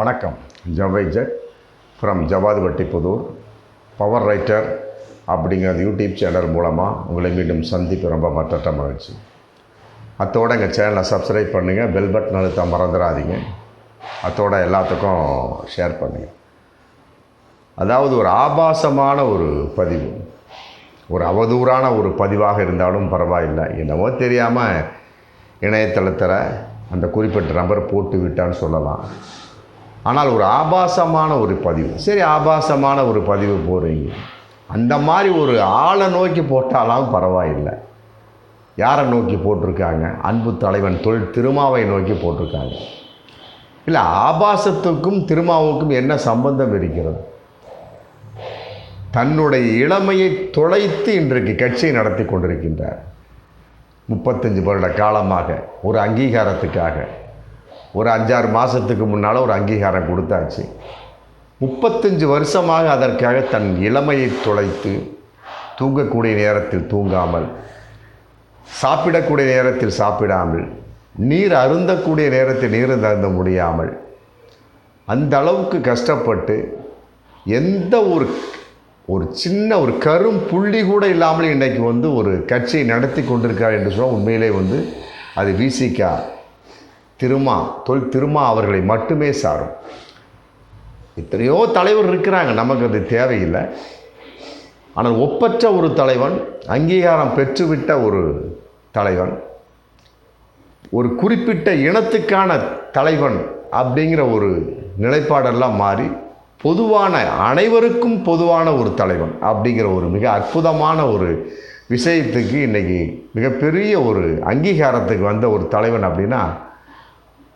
வணக்கம். ஜவைஜட் ஃப்ரம் ஜவாதிபட்டிப்புதூர் புதூர். பவர் ரைட்டர் அப்படிங்கிற யூடியூப் சேனல் மூலமாக உங்களை மீண்டும் சந்திப்பு ரொம்ப மற்ற மகிழ்ச்சி. அத்தோட எங்கள் சேனலை சப்ஸ்கிரைப் பண்ணுங்கள் பெல் பட்டன் அழுத்த மறந்துடாதீங்க. அத்தோட எல்லாத்துக்கும் ஷேர் பண்ணுங்கள் அதாவது ஒரு ஆபாசமான ஒரு பதிவு. ஒரு அவதூறான ஒரு பதிவாக இருந்தாலும் பரவாயில்லை. என்னவோ தெரியாமல் இணையதளத்தில் அந்த குறிப்பிட்ட நபர் போட்டு விட்டான்னு சொல்லலாம். ஆனால் ஒரு ஆபாசமான ஒரு பதிவு. சரி ஆபாசமான ஒரு பதிவு போடுறீங்க. அந்த மாதிரி ஒரு ஆளை நோக்கி போட்டாலும் பரவாயில்லை. யாரை நோக்கி போட்டிருக்காங்க? அன்பு தலைவன் தொழில் திருமாவை நோக்கி போட்டிருக்காங்க. இல்லை ஆபாசத்துக்கும் திருமாவுக்கும் என்ன சம்பந்தம் இருக்கிறது? தன்னுடைய இளமையை தொலைத்து இன்றைக்கு கட்சியை நடத்தி கொண்டிருக்கின்றார். முப்பத்தஞ்சு வருட காலமாக ஒரு அங்கீகாரத்துக்காக. ஒரு அஞ்சாறு மாதத்துக்கு முன்னால் ஒரு அங்கீகாரம் கொடுத்தாச்சு. முப்பத்தஞ்சு வருஷமாக அதற்காக தன் இளமையை தொலைத்து தூங்கக்கூடிய நேரத்தில் தூங்காமல் சாப்பிடக்கூடிய நேரத்தில் சாப்பிடாமல் நீர் அருந்தக்கூடிய நேரத்தில் நீர் அருந்த முடியாமல் அந்த அளவுக்கு கஷ்டப்பட்டு எந்த ஒரு ஒரு சின்ன ஒரு கரும் புள்ளி கூட இல்லாமல் இன்றைக்கு வந்து ஒரு கட்சியை நடத்தி கொண்டிருக்கார் என்று சொன்னால் உண்மையிலே வந்து அது விசிகா திருமா தொல் திருமா அவர்களை மட்டுமே சாரும். எத்தனையோ தலைவர் இருக்கிறாங்க நமக்கு அது தேவையில்லை. ஆனால் ஒப்பற்ற ஒரு தலைவன் அங்கீகாரம் பெற்றுவிட்ட ஒரு தலைவன் ஒரு குறிப்பிட்ட இனத்துக்கான தலைவன் அப்படிங்கிற ஒரு நிலைப்பாடெல்லாம் மாறி பொதுவான அனைவருக்கும் பொதுவான ஒரு தலைவன் அப்படிங்கிற ஒரு மிக அற்புதமான ஒரு விஷயத்துக்கு இன்றைக்கி மிகப்பெரிய ஒரு அங்கீகாரத்துக்கு வந்த ஒரு தலைவன் அப்படின்னா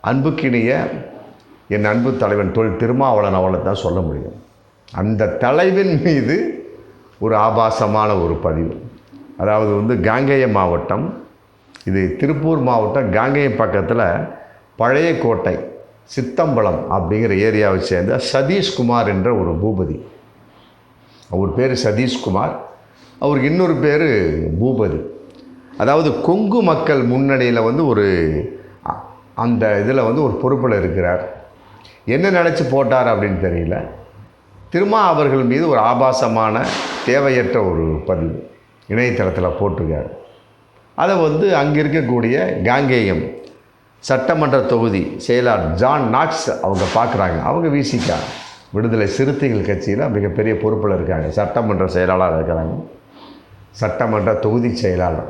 அன்புக்கினிய என் அன்பு தலைவன் தொழில் திருமாவளன் அவளை தான் சொல்ல முடியும். அந்த தலைவன் மீது ஒரு ஆபாசமான ஒரு பதிவு. அதாவது வந்து காங்கேய மாவட்டம் இது திருப்பூர் மாவட்டம் காங்கேயம் பக்கத்தில் பழைய கோட்டை சித்தம்பலம் அப்படிங்கிற ஏரியாவை சேர்ந்த சதீஷ்குமார் என்ற ஒரு பூபதி. அவர் பேர் சதீஷ்குமார் அவருக்கு இன்னொரு பேர் பூபதி. அதாவது கொங்கு மக்கள் முன்னணியில் வந்து ஒரு அ- அந்த இதில் வந்து ஒரு பொறுப்பில் இருக்கிறார். என்ன நினச்சி போட்டார் அப்படின்னு தெரியல. திருமா அவர்கள் மீது ஒரு ஆபாசமான தேவையற்ற ஒரு பதிவு இணையதளத்தில் போட்டிருக்காரு. அதை வந்து அங்கே இருக்கக்கூடிய காங்கேயம் சட்டமன்ற தொகுதி செயலாளர் ஜான் நாக்ஸ் அவங்க பார்க்குறாங்க. அவங்க விசிகா விடுதலை சிறுத்தைகள் கட்சியில் மிகப்பெரிய பொறுப்பில் இருக்காங்க. சட்டமன்ற செயலாளர் இருக்கிறாங்க. சட்டமன்ற தொகுதி செயலாளர்.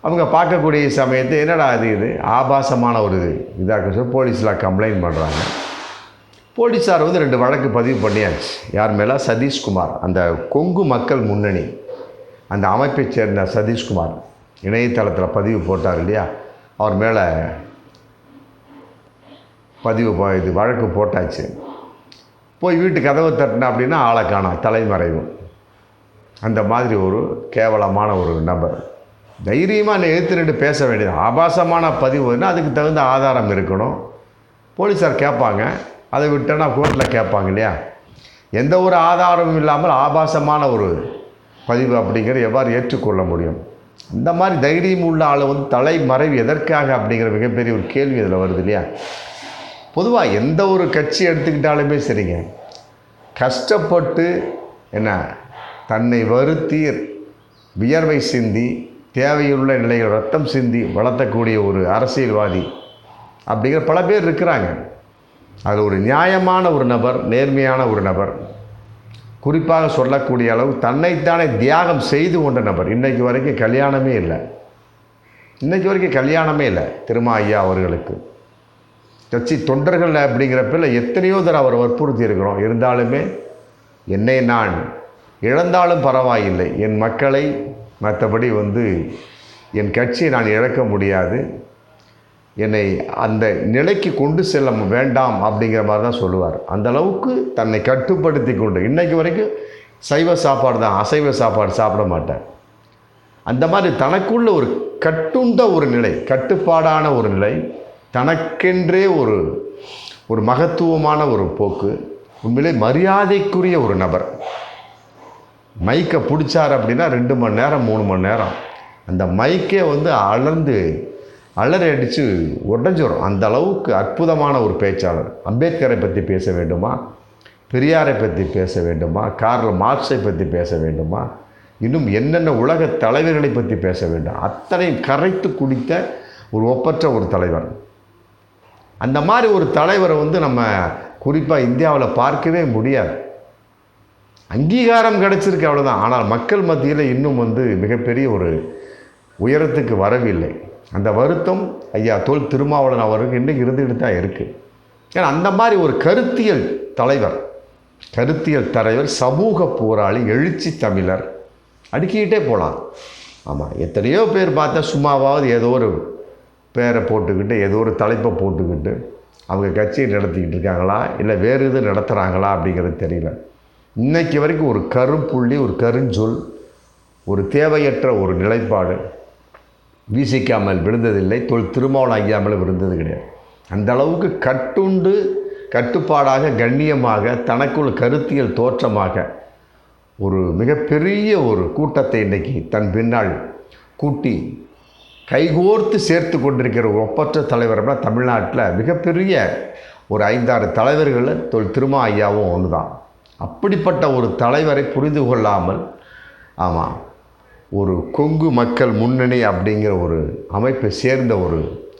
அவங்க பார்க்கக்கூடிய சமயத்து என்னடா இது இது? ஆபாசமான ஒரு இது. இதாக சொல்லி போலீஸில் கம்ப்ளைண்ட் பண்ணுறாங்க போலீஸார் வந்து ரெண்டு வழக்கு பதிவு பண்ணியாச்சு. யார் மேலே? சதீஷ்குமார். அந்த கொங்கு மக்கள் முன்னணி. அந்த அமைப்பை சேர்ந்த சதீஷ்குமார். இணையதளத்தில் பதிவு போட்டார் இல்லையா? அவர் மேலே பதிவு இது வழக்கு போட்டாச்சு. போய் வீட்டு கதவை தட்டினா அப்படின்னா ஆளை காணோம் தலைமறைவு. அந்த மாதிரி ஒரு கேவலமான ஒரு நபர். தைரியமாக எழுத்து நின்று பேச வேண்டியது. ஆபாசமான பதிவுன்னா அதுக்கு தகுந்த ஆதாரம் இருக்கணும். போலீஸார் கேட்பாங்க. அதை விட்டோன்னா கோர்ட்டில் கேட்பாங்க இல்லையா? எந்த ஒரு ஆதாரமும் இல்லாமல் ஆபாசமான ஒரு பதிவு அப்படிங்கிறது எவ்வாறு ஏற்றுக்கொள்ள முடியும்? இந்த மாதிரி தைரியம் உள்ள ஆள் வந்து தலைமறைவு எதற்காக அப்படிங்கிற மிகப்பெரிய ஒரு கேள்வி இதில் வருது இல்லையா? பொதுவாக எந்த ஒரு கட்சி எடுத்துக்கிட்டாலுமே சரிங்க. கஷ்டப்பட்டு என்ன? தன்னை வருத்தி வியர்வை சிந்தி தேவையுள்ள நிலையில் ரத்தம் சிந்தி வளர்த்தக்கூடிய ஒரு அரசியல்வாதி அப்படிங்கிற பல பேர் இருக்கிறாங்க. அது ஒரு நியாயமான ஒரு நபர் நேர்மையான ஒரு நபர். குறிப்பாக சொல்லக்கூடிய அளவு தன்னைத்தானே தியாகம் செய்து கொண்ட நபர். இன்றைக்கு வரைக்கும் கல்யாணமே இல்லை. இன்றைக்கு வரைக்கும் கல்யாணமே இல்லை திருமா ஐயா அவர்களுக்கு. கட்சி தொண்டர்கள் அப்படிங்கிறப்பில் எத்தனையோ தர அவர் வற்புறுத்தி இருக்கிறோம். இருந்தாலுமே என்னை நான் இழந்தாலும் பரவாயில்லை. என் மக்களை மற்றபடி வந்து என் கட்சியை நான் இழக்க முடியாது. என்னை அந்த நிலைக்கு கொண்டு செல்ல வேண்டாம் அப்படிங்கிற மாதிரி தான் சொல்லுவார். அந்த அளவுக்கு தன்னை கட்டுப்படுத்தி கொண்டு இன்றைக்கு வரைக்கும் சைவ சாப்பாடு தான் அசைவ சாப்பாடு சாப்பிட மாட்டேன் அந்த மாதிரி தனக்குள்ள ஒரு கட்டுண்ட ஒரு நிலை கட்டுப்பாடான ஒரு நிலை தனக்கென்றே ஒரு ஒரு மகத்துவமான ஒரு போக்கு உண்மையிலே மரியாதைக்குரிய ஒரு நபர். மைக்கை பிடிச்சார் அப்படின்னா ரெண்டு மணி நேரம் மூணு மணி நேரம். அந்த மைக்கே வந்து அளந்து அலறி அடித்து உடஞ்சிடும் அந்த அளவுக்கு அற்புதமான ஒரு பேச்சாளர். அம்பேத்கரை பற்றி பேச வேண்டுமா? பெரியாரை பற்றி பேச வேண்டுமா? கார்ல் மார்க்ஸை பற்றி பேச வேண்டுமா? இன்னும் என்னென்ன உலக தலைவர்களை பற்றி பேச வேண்டும். அத்தனையும் கரைத்து குடித்த ஒரு ஒப்பற்ற ஒரு தலைவர். அந்த மாதிரி ஒரு தலைவரை வந்து நம்ம குறிப்பாக இந்தியாவில் பார்க்கவே முடியாது. அங்கீகாரம் கிடச்சிருக்கு அவ்வளோதான் ஆனால் மக்கள் மத்தியில் இன்னும் வந்து மிகப்பெரிய ஒரு உயரத்துக்கு வரவில்லை. அந்த வருத்தம் ஐயா தோல் திருமாவளவன் அவருக்கு இன்னும் இருந்துக்கிட்டு தான் இருக்குது ஏன்னா அந்த மாதிரி ஒரு கருத்தியல் தலைவர் கருத்தியல் தலைவர் சமூக போராளி எழுச்சி தமிழர் அடுக்கிக்கிட்டே போகலாம் ஆமாம் எத்தனையோ பேர் பார்த்தா சும்மாவாவது ஏதோ ஒரு பேரை போட்டுக்கிட்டு ஏதோ ஒரு தலைப்பை போட்டுக்கிட்டு அவங்க கட்சியை நடத்திக்கிட்டு இருக்காங்களா? இல்லை வேறு எதுவும் நடத்துகிறாங்களா அப்படிங்கிறது தெரியல. இன்னைக்கு வரைக்கும் ஒரு கருப்புள்ளி ஒரு கருஞ்சொல் ஒரு தேவையற்ற ஒரு நிலைப்பாடு வீசிக்காமல் விழுந்ததில்லை தொல் திருமாவளம் ஐயாமல் விழுந்தது கிடையாது. அந்த அளவுக்கு கட்டுண்டு கட்டுப்பாடாக கண்ணியமாக தனக்குள் கருத்தியல் தோற்றமாக ஒரு மிகப்பெரிய ஒரு கூட்டத்தை இன்றைக்கி தன் பின்னால் கூட்டி கைகோர்த்து சேர்த்து கொண்டிருக்கிற ஒரு ஒப்பற்ற தலைவர்னா தமிழ்நாட்டில் மிகப்பெரிய ஒரு ஐந்தாறு தலைவர்கள் தொல் திருமா ஐயாவும் ஒன்று தான் அப்படிப்பட்ட ஒரு தலைவரை புரிந்து கொள்ளாமல் ஆமாம் ஒரு கொங்கு மக்கள் முன்னணி அப்படிங்கிற ஒரு அமைப்பை சேர்ந்த ஒரு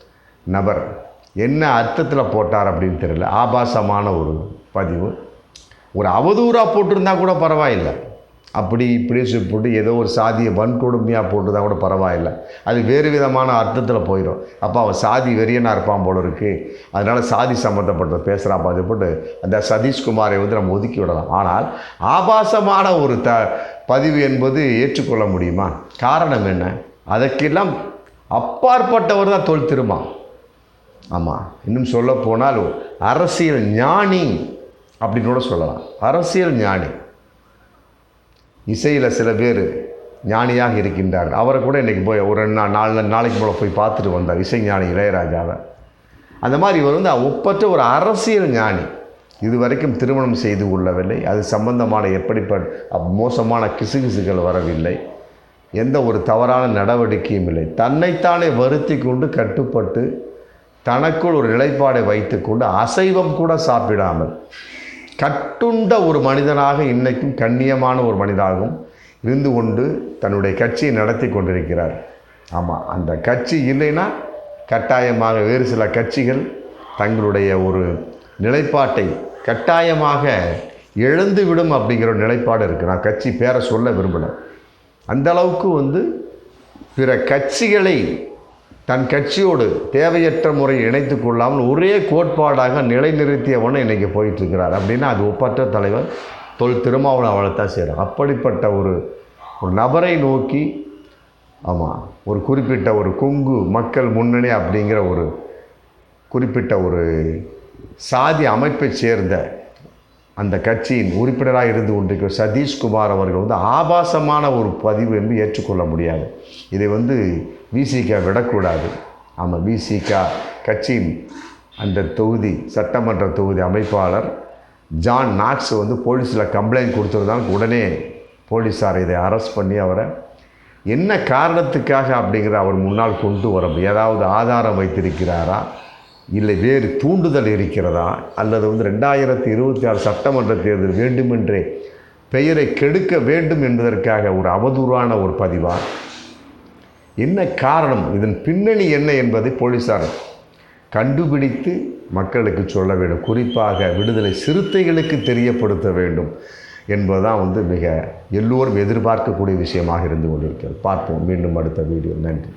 நபர் என்ன அர்த்தத்தில் போட்டார் அப்படின்னு தெரியல. ஆபாசமான ஒரு பதிவு. ஒரு அவதூறாக போட்டிருந்தா கூட பரவாயில்லை. அப்படி இப்படி சொல்லி போட்டு ஏதோ ஒரு சாதியை வன்கொடுமையாக போட்டுதான் கூட பரவாயில்லை. அது வேறு விதமான அர்த்தத்தில் போயிடும் அப்போ அவன் சாதி வெறியனாக இருப்பான் போல இருக்குது அதனால் சாதி சம்மந்தப்பட்ட பேசுகிறான் பார்த்து போட்டு அந்த சதீஷ்குமாரை வந்து நம்ம ஒதுக்கி விடலாம். ஆனால் ஆபாசமான ஒரு த பதிவு என்பது ஏற்றுக்கொள்ள முடியுமா? காரணம் என்ன? அதற்கெல்லாம் அப்பாற்பட்டவர் தான் தொல் திருமா. ஆமாம் இன்னும் சொல்ல போனால் அரசியல் ஞானி அப்படின்னு கூட சொல்லலாம். அரசியல் ஞானி. இசையில் சில பேர் ஞானியாக இருக்கின்றார்கள். அவரை கூட இன்றைக்கி போய் ஒரு ரெண்டு நாள் நாலு நாளைக்கு போல போய் பார்த்துட்டு வந்தார் இசை ஞானி இளையராஜாவை. அந்த மாதிரி இவர் வந்து ஒப்பற்ற ஒரு அரசியல் ஞானி. இதுவரைக்கும் திருமணம் செய்து கொள்ளவில்லை. அது சம்பந்தமான எப்படிப்பட்ட மோசமான கிசுகிசுகள் வரவில்லை. எந்த ஒரு தவறான நடவடிக்கையும் இல்லை. தன்னைத்தானே வருத்தி கொண்டு கட்டுப்பட்டு தனக்குள் ஒரு நிலைப்பாடை வைத்துக்கொண்டு அசைவம் கூட சாப்பிடாமல் கட்டுண்ட ஒரு மனிதனாக இன்றைக்கும் கண்ணியமான ஒரு மனிதனாகவும் இருந்து கொண்டு தன்னுடைய கட்சியை நடத்தி கொண்டிருக்கிறார். ஆமாம் அந்த கட்சி இல்லைன்னா கட்டாயமாக வேறு சில கட்சிகள் தங்களுடைய ஒரு நிலைப்பாட்டை கட்டாயமாக இழந்துவிடும் அப்படிங்கிற ஒரு நிலைப்பாடு இருக்குது நான் கட்சி பேரை சொல்ல விரும்பலை. அந்தளவுக்கு வந்து பிற கட்சிகளை தன் கட்சியோடு தேவையற்ற முறை இணைத்து கொள்ளாமல் ஒரே கோட்பாடாக நிலைநிறுத்தியவன் இன்றைக்கி போயிட்டுருக்கிறார். அப்படின்னா அது ஒப்பற்ற தலைவர் தொல் திருமாவளவன் தான் செய்கிறார் அப்படிப்பட்ட ஒரு ஒரு நபரை நோக்கி ஆமாம் ஒரு குறிப்பிட்ட ஒரு கொங்கு மக்கள் முன்னணி அப்படிங்கிற ஒரு குறிப்பிட்ட ஒரு சாதி அமைப்பை சேர்ந்த அந்த கட்சியின் உறுப்பினராக இருந்து கொண்டிருக்கிற சதீஷ்குமார் அவர்கள் வந்து ஆபாசமான ஒரு பதிவு என்று ஏற்றுக்கொள்ள முடியாது. இதை வந்து விசிக விடக்கூடாது. ஆமாம் விசிக கட்சியின் அந்த தொகுதி சட்டமன்ற தொகுதி அமைப்பாளர் ஜான் நாக்ஸ் வந்து போலீஸில் கம்ப்ளைண்ட் கொடுத்துருந்தாலும் உடனே போலீஸார் இதை அரெஸ்ட் பண்ணி அவரை என்ன காரணத்துக்காக அப்படிங்கிற அவர் முன்னால் கொண்டு வர ஏதாவது ஆதாரம் வைத்திருக்கிறாரா? இல்லை வேறு தூண்டுதல் இருக்கிறதா? அல்லது வந்து ரெண்டாயிரத்தி இருபத்தி ஆறு சட்டமன்ற தேர்தல் வேண்டுமென்றே பெயரை கெடுக்க வேண்டும் என்பதற்காக ஒரு அவதூறான ஒரு பதிவா? என்ன காரணம்? இதன் பின்னணி என்ன என்பதை போலீஸார் கண்டுபிடித்து மக்களுக்கு சொல்ல வேண்டும். குறிப்பாக விடுதலை சிறுத்தைகளுக்கு தெரியப்படுத்த வேண்டும் என்பதுதான் வந்து மிக எல்லோரும் எதிர்பார்க்கக்கூடிய விஷயமாக இருந்து கொண்டிருக்கிறது. பார்ப்போம். மீண்டும் அடுத்த வீடியோ. நன்றி.